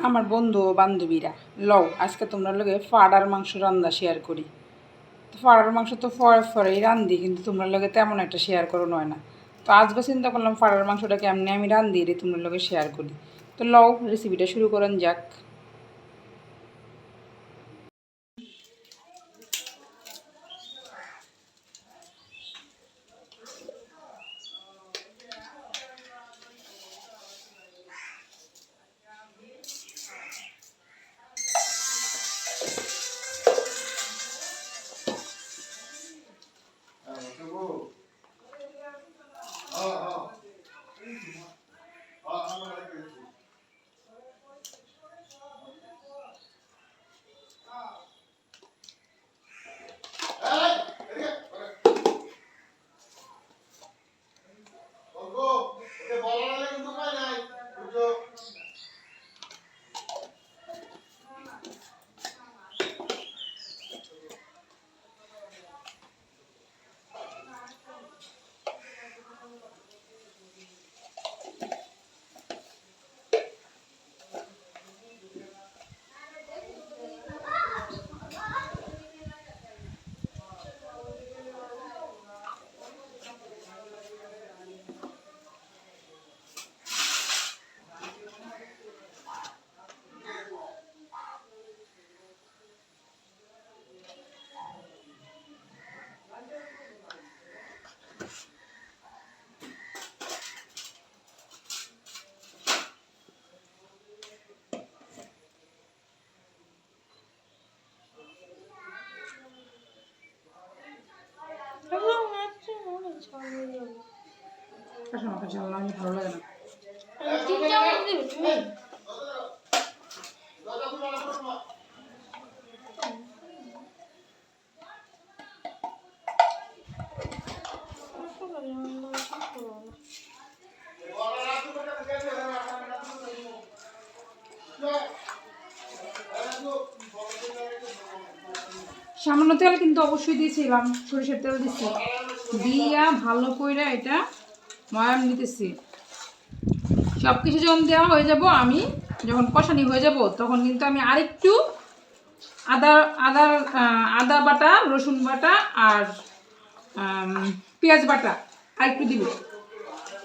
আমার বন্ধু ও বান্ধবীরা, লও, আজকে তোমরা লোকে ফাড়ার মাংস রান্না শেয়ার করি। তো ফাড়ার মাংস তো ফরে, ফরেই রান্ধি কিন্তু তোমরা লোকে তেমন একটা শেয়ার করো নয় না। তো আজকে চিন্তা করলাম ফাড়ার মাংসটা কেমনি আমি রান্ধি রে তোমরা লোকে শেয়ার করি। তো লও রেসিপিটা শুরু করেন যাক। আমার কাছে ভালো লাগে না সামান্য তেল কিন্তু অবশ্যই দিয়েছিলাম সরিষার তেল দিচ্ছি। দিয়া ভালো কইরা এটা ময়াম নিতেছি সব কিছু যখন দেওয়া হয়ে যাব, আমি যখন কষানি হয়ে যাব, তখন কিন্তু আমি আরেকটু আদা আদা আদা বাটা, রসুন বাটা আর পেঁয়াজ বাটা আরেকটু দিব।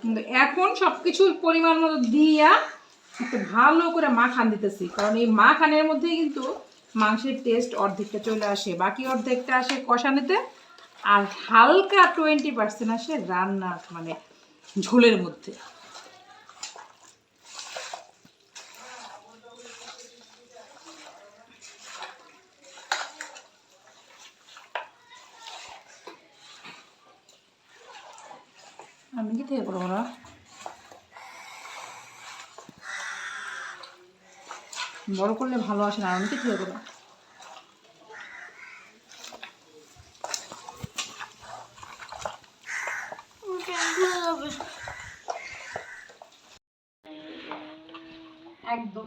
কিন্তু এখন সব কিছুর পরিমাণ মতো দিয়া একটা ভালো করে মাখান দিতেছি। কারণ এই মাখানের মধ্যেই কিন্তু মাংসের টেস্ট অর্ধেকটা চলে আসে, বাকি অর্ধেকটা আসে কষানিতে। আর হালকা টোয়েন্টি পার্সেন্ট আসে রান্নার মানে ঝোলের মধ্যে। আমি কি করব না? বড় করলে ভালো আসে না, আমি কি থেকে করব একদম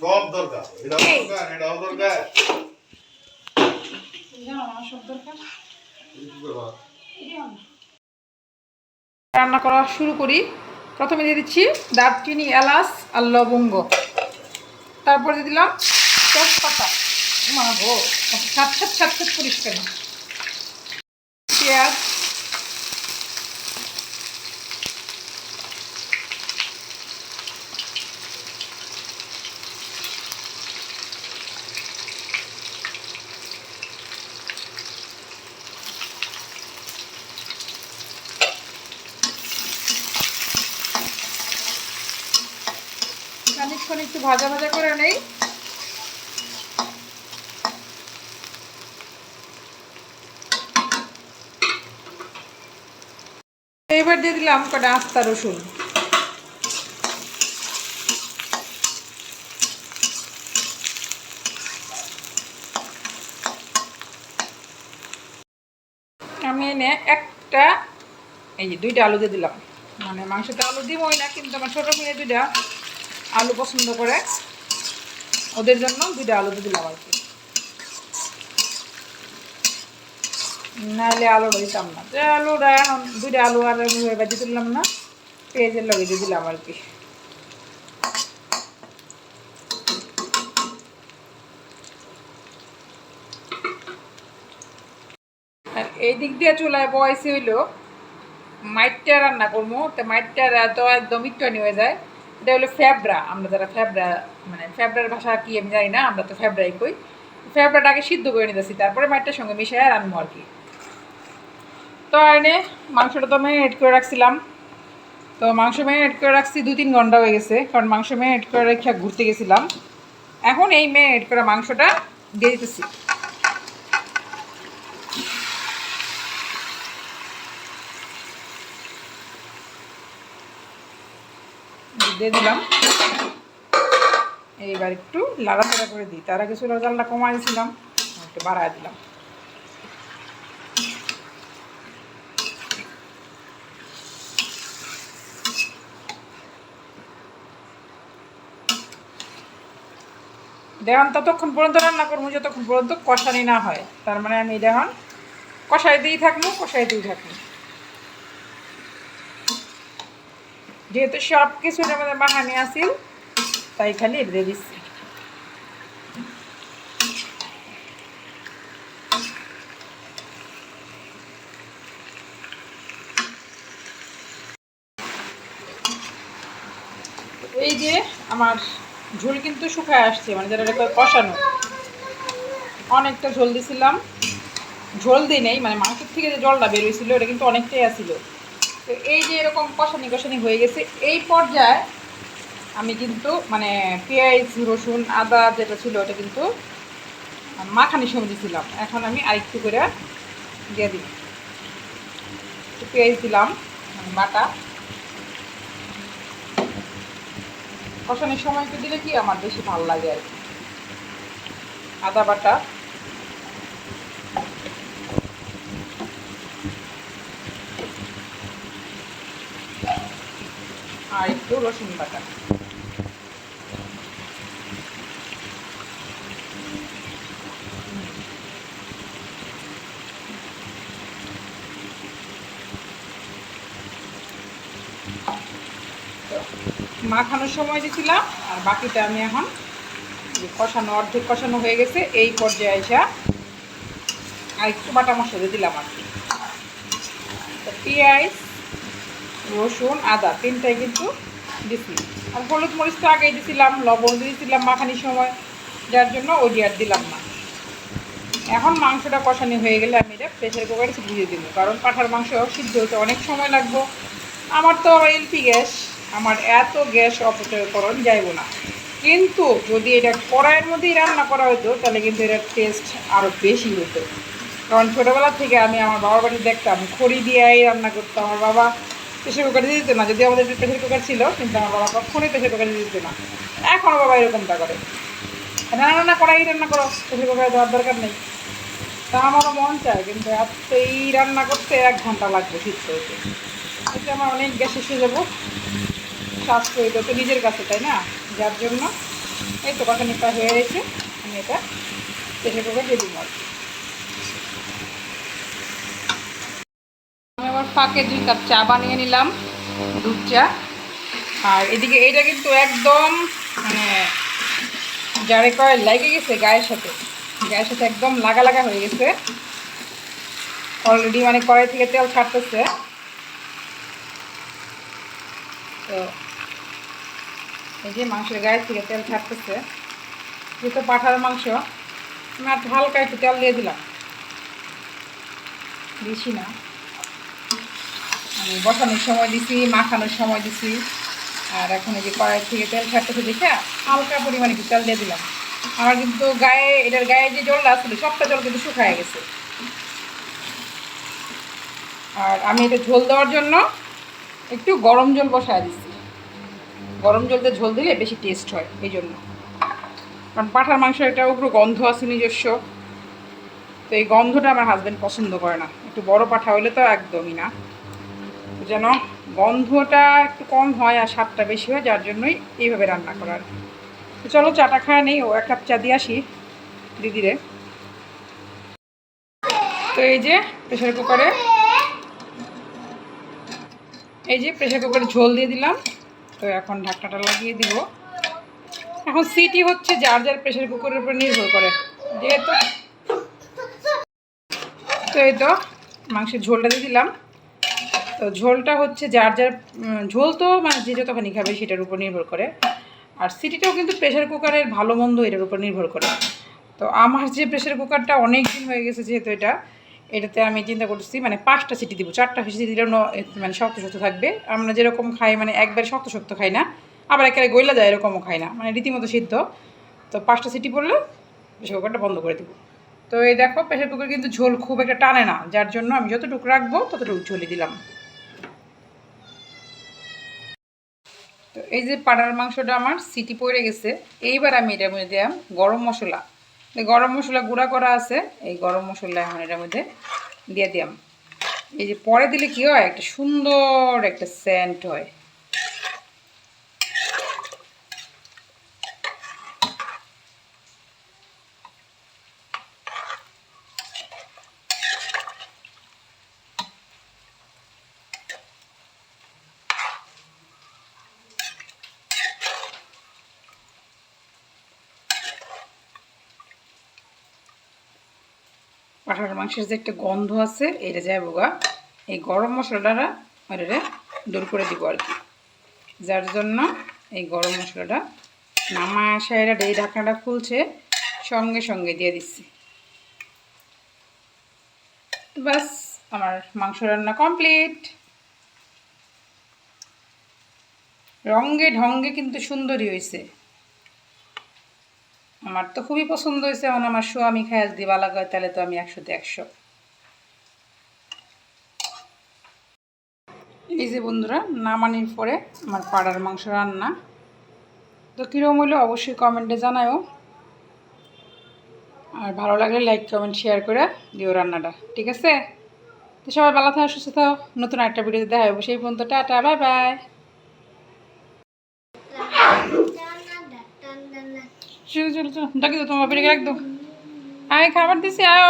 সব দরকার। এটাও দরকার এটাও দরকার? রান্না করা শুরু করি। প্রথমে দিয়ে দিচ্ছি দারচিনি এলাচ আর লবঙ্গ। তারপরে দিয়ে দিলাম তেজপাতা। মা গো ছাট ছাট ছাট ছাট করিস কেন পেঁয়াজ ভাজা ভাজা করে নেই। এবার দিয়ে দিলাম কটা আস্তা রসুন। আমি এনে একটা, এই যে দুইটা আলু দিয়ে দিলাম। মানে মাংসটা আলু দিবই না, কিন্তু আমার ছোটো মেয়ে দুইটা আলু পছন্দ করে, ওদের জন্য দুইটা আলু দিলাম আর কি। নাহলে আলু দিতাম না। আলুটা এখন দুইটা আলু আর বাজি তুললাম না, পেঁয়াজের লগে দিয়ে দিলাম আর কি। আর এই দিক দিয়ে চুলায় বয়সে হইল, মাইটটা রান্না করব তো মাইটটা তো একদম একটু হয়ে যায়। এটা হলো ফ্যাবরা আমরা যারা ফ্যাবরা মানে ফ্যাবরার ভাষা কি আমি জানি না, আমরা তো ফ্যাবরাই কই। ফ্যাবরাটাকে সিদ্ধ করে নিতেছি, তারপরে মাইটটার সঙ্গে মিশিয়ে রান্নবো আর কি তো এনে মাংসটা তো আমি এড করে রাখছিলাম। তো মাংস ম্যারিনেট করে রাখছি দু তিন ঘণ্টা হয়ে গেছে, কারণ মাংস ম্যারিনেট করে রেখে ঘুরতে গেছিলাম। এখন এই ম্যারিনেট করা মাংসটা দিয়ে দিতেছি। দিয়ে দিলাম। এইবার একটু লাড়াচাড়া করে দিই। তার আগে চুলার জালটা কমাই দিয়েছিলাম একটু বাড়ায় দিলাম। দেখুন ততক্ষণ পর্যন্ত রান্না করব, যতক্ষণ পর্যন্ত কষানি না হয়। তার মানে আমি দেখুন কষাই দিয়েই থাকব কষাই দিয়েই থাকব। যেহেতু সব কিছুর আমাদের মাখানি আসিল তাই খালি দিয়ে দিচ্ছি। এই যে আমার ঝোল কিন্তু শুকায় আসছে মানে যেটা কষানো। অনেকটা ঝোল দিছিলাম। ঝোল দিই নেই মানে মাংসের থেকে যে জলটা বেরোইছিল এটা কিন্তু অনেকটাই আসিল তো এই যে এরকম কষানি কষানি হয়ে গেছে, এই পর্যায়ে আমি কিন্তু মানে পেঁয়াজ, রসুন, আদা যেটা ছিল ওটা কিন্তু মাখানি সময় দিয়েছিলাম এখন আমি আরেকটু করে দিয়ে দিই। পেঁয়াজ দিলাম মানে বাটা। কষানোর সময় একটু দিলে কি আমার বেশি ভালো লাগে আর কি। আদা বাটা। আর একটু রসুন বাটা। মাখানোর সময় দিয়েছিলাম আর বাকিটা আমি এখন কষানো, অর্ধেক কষানো হয়ে গেছে, এই পর্যায়ে আইসা আর একটু বাটা মশলা দিলাম আর কি। পেঁয়াজ রসুন, আদা, তিনটাই কিন্তু দিছি। আর হলুদ মরিচ তো আগেই দিছিলাম, লবণ দিয়েছিলাম মাখানির সময়, যার জন্য ওই আর দিলাম না। এখন মাংসটা কষানি হয়ে গেলে আমি এটা প্রেশার কুকারে দিয়ে দিব, কারণ পাঠার মাংস সিদ্ধ হতে অনেক সময় লাগবো। আমার তো এলপি গ্যাস, আমার এত গ্যাস অপচয়করণ যাইব না। কিন্তু যদি এটা কড়াইয়ের মধ্যেই রান্না করা হতো তাহলে কিন্তু এটার টেস্ট আরও বেশি হতো কারণ ছোটোবেলা থেকে আমি আমার বাবার বাড়ি দেখতাম, খড়ি দিয়েই রান্না করতাম আমার বাবা। প্রেশার কুকারে দিয়ে দিত না। যদি আমাদের প্রেশার কুকার ছিল, কিন্তু আমার বাবা কখনোই প্রেশার কুকারে দিয়ে দিত না। এখনও বাবা এরকমটা করে। রান্না রান্না করাই, রান্না করো। প্রেশার কুকারে দেওয়ার দরকার নেই। তা আমারও মন চায়, কিন্তু এই রান্না করতে এক ঘণ্টা লাগবে সিদ্ধ হতে এটা আমার অনেক গ্যাস এসে যাব স্বাস্থ্য এটা তো নিজের কাছে, তাই না? যার জন্য এই তো কথা নিপা হয়ে গেছে। আমি এটা প্রেশার কুকার দিয়ে দিব আর কি। আমি আবার ফাঁকে দুই কাপ চা বানিয়ে নিলাম, দুধ চা। আর এদিকে এইটা কিন্তু একদম মানে যারে কয় লেগে গেছে গায়ের সাথে। গায়ের সাথে একদম লাগা লাগা হয়ে গেছে। অলরেডি মানে কড়াই থেকে তেল ছাড়তেছে। তো, এই যে মাংসের গায়ের থেকে তেল ছাড়তেছে। যেহেতু পাঠার মাংস, আমি আর হালকা একটু তেল দিয়ে দিলাম। বেশি না। বসানোর সময় দিছি, মাখানোর সময় দিছি। আর এখন এই যে কড়াই থেকে তেল ছাড়তেছে দেখে হালকা পরিমাণে একটু তেল দিয়ে দিলাম। আমার কিন্তু গায়ে, এটার গায়ে যে জলটা আসলে সবটা জল কিন্তু শুকায় গেছে। আর আমি এটা ঝোল দেওয়ার জন্য একটু গরম জল বসায় দিচ্ছি গরম জল দিয়ে ঝোল দিলে বেশি টেস্ট হয়, এই জন্য। কারণ পাঠার মাংস একটা উগ্র গন্ধ আছে নিজস্ব। তো এই গন্ধটা আমার হাজব্যান্ড পছন্দ করে না। একটু বড় পাঠা হলে তো একদমই না। যেন গন্ধটা একটু কম হয় আর স্বাদটা বেশি হয়, যার জন্যই এইভাবে রান্না করার। চলো চাটা খায় নেই, ও এক কাপ চা দিয়ে আসি দিদিরে। তো এই যে প্রেশার কুকারে, এই যে প্রেশার কুকারে ঝোল দিয়ে দিলাম, তো এখন ঢাকনাটা লাগিয়ে দিব। এখন সিটি হচ্ছে যার যার প্রেশার কুকারের উপর নির্ভর করে, যেহেতু তো এই তো, মাংসের ঝোলটা দিয়ে দিলাম। তো ঝোলটা হচ্ছে যার যার ঝোল তো মানে যে যতখানি খাবে সেটার উপর নির্ভর করে। আর সিটিটাও কিন্তু প্রেশার কুকারের ভালো মন্দ এটার উপর নির্ভর করে। তো আমার যে প্রেশার কুকারটা অনেক দিন হয়ে গেছে যেহেতু এটা, এটাতে আমি চিন্তা করতেছি মানে পাঁচটা সিটি দিব, চারটা সিটি দিলেও মানে শক্ত শক্ত থাকবে। আমরা যেরকম খাই মানে একবারে শক্ত শক্ত খাই না, আবার একেবারে গইলা যায় এরকমও খাই না মানে রীতিমতো সিদ্ধ। তো পাঁচটা সিটি পড়লে প্রেশার কুকারটা বন্ধ করে দেবো। তো এই দেখো প্রেশার কুকার কিন্তু ঝোল খুব একটা টানে না, যার জন্য আমি যতটুকু রাখব ততটুকু ঝোলে দিলাম। তো এই যে পাড়ার মাংসটা আমার সিটি পড়ে গেছে, এইবার আমি এটার মধ্যে দিলাম গরম মশলা। গরম মশলা গুঁড়া করা আছে, এই গরম মশলা এখন এটার মধ্যে দিয়ে দিলাম। এই যে পরে দিলে কি হয়, একটা সুন্দর একটা সেন্ট হয়। পাঠার মাংসের যে একটা গন্ধ আছে, এটা যায় বোগা। এই গরম মশলাটা ওইটারে দূর করে দিব আর কি। যার জন্য এই গরম মশলাটা নামা আসা এরা এই ঢাকনাটা খুলছে, সঙ্গে সঙ্গে দিয়ে দিচ্ছি। বাস আমার মাংস রান্না কমপ্লিট। রঙ্গে ঢঙ্গে কিন্তু সুন্দরই হয়েছে আমার তো খুবই পছন্দ হয়েছে। এখন আমার শো আমি খাই যদি ভালো তাহলে তো আমি একশোতে একশো। এই যে বন্ধুরা, নামানির পরে আমার পাড়ার মাংস রান্না। তো কীরকম হইল অবশ্যই কমেন্টে জানাও আর ভালো লাগলে লাইক কমেন্ট শেয়ার করে দিও রান্নাটা, ঠিক আছে? তো সবাই ভালো থাকো সুস্থ থাকো নতুন একটা ভিডিওতে দেখা হবে, সেই পর্যন্ত টাটা বাই বাই চলো চলো চলো। ডাকি তো তোমার বাপিটাকে রাখদো আয় খাবার দিছি আয়